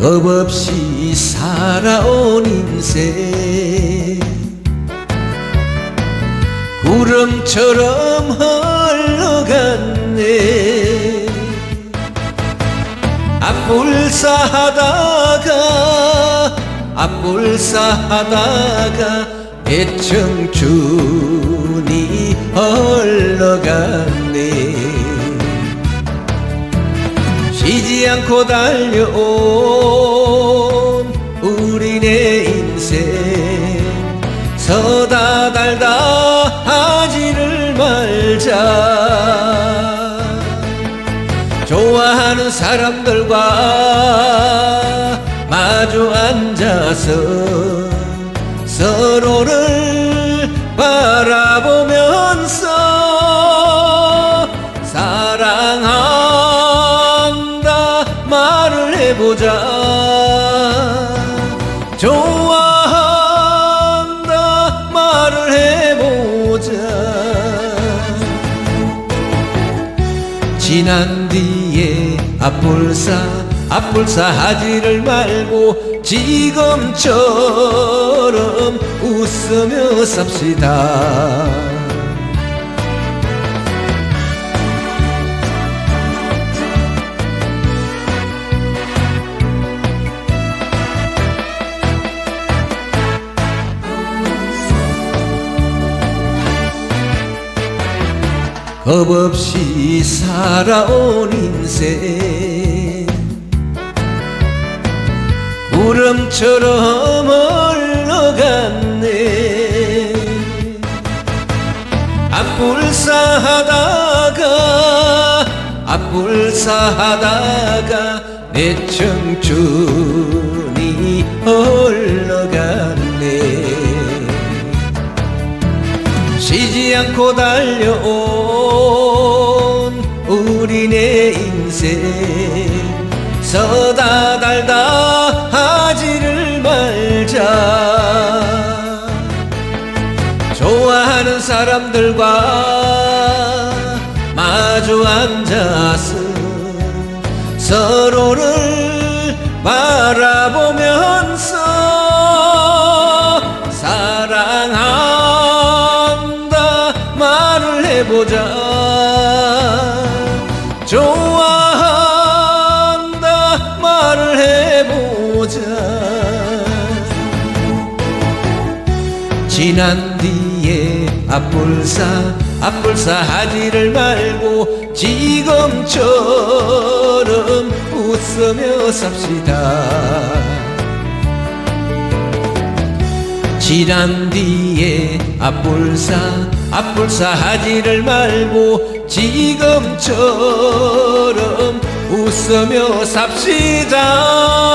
겁 없이 살아온 인생. 구름처럼 흘러갔네. 앞불사하다가 앞불사하다가 내 청춘이 흘러갔네 쉬지 않고 달려온 우리네 인생. 서다 달다 하지를 말자. 좋아하는 사람들과 마주 앉아서 서로 해보자. 좋아한다 말을 해보자. 지난 뒤에 앞불사 앞불사 하지를 말고 지금처럼 웃으며 삽시다 겁 없이 살아온 인생. 구름처럼 흘러갔네. 앞불사하다가 앞불사하다가 내 청춘이 흘러 쉬지 않고 달려온 우리네 인생. 서다 달다 하지를 말자. 좋아하는 사람들과 마주 앉아서 서로를 바라보면서 해보자. 좋아한다. 말을 해보자. 지난 뒤에 앞불사 앞불사 하지를 말고 지금처럼 웃으며 삽시다. 지난 뒤에 앞불사 앞불사 하지를 말고 지금처럼 웃으며 삽시다